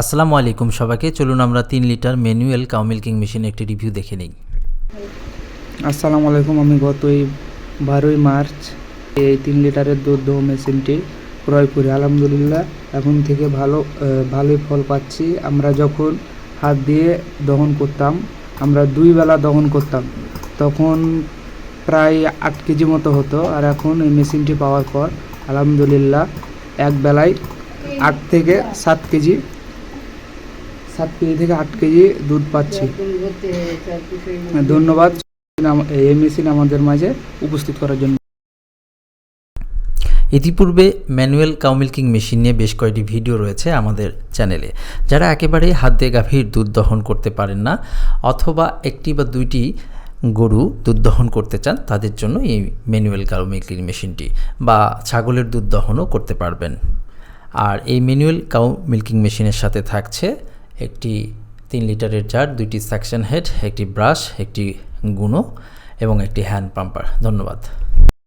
আসসালামু আলাইকুম সবাইকে, চলুন আমরা তিন litre manual cow milking machine একটি রিভিউ দেখে নিই। আসসালামু আলাইকুম, আমি গতই বারোই মার্চ এই তিন লিটারের দুধ দোহ মেশিনটি ক্রয় করি। আলহামদুলিল্লাহ, এখন থেকে ভালো ভালোই ফল পাচ্ছি। আমরা যখন হাত দিয়ে দহন করতাম, আমরা দুই বেলা দহন করতাম, তখন প্রায় আট কেজি মতো হতো। আর এখন এই মেশিনটি পাওয়ার পর, আলহামদুলিল্লাহ, এক বেলায় আট থেকে সাত কেজি সাত কেজি থেকে আট কেজি দুধ পাচ্ছি। ধন্যবাদ এই মেশিন আমাদের মাঝে উপস্থিত করার জন্য। ইতিপূর্বে ম্যানুয়াল কাউ মিল্কিং মেশিন নিয়ে বেশ কয়েকটি ভিডিও রয়েছে আমাদের চ্যানেলে। যারা একেবারেই হাত দিয়ে গাভীর দুধ দহন করতে পারেন না অথবা একটি বা দুইটি গরু দুধ দহন করতে চান, তাদের জন্য এই ম্যানুয়াল কাউ মিল্কিং মেশিনটি বা ছাগলের দুধ দহনও করতে পারবেন। আর এই ম্যানুয়াল কাউ মিল্কিং মেশিনের সাথে থাকছে একটি তিন লিটারের জার দুইটি সাকশন হেড একটি ব্রাশ একটি গুঁড়ো এবং একটি হ্যান্ড পাম্পার ধন্যবাদ।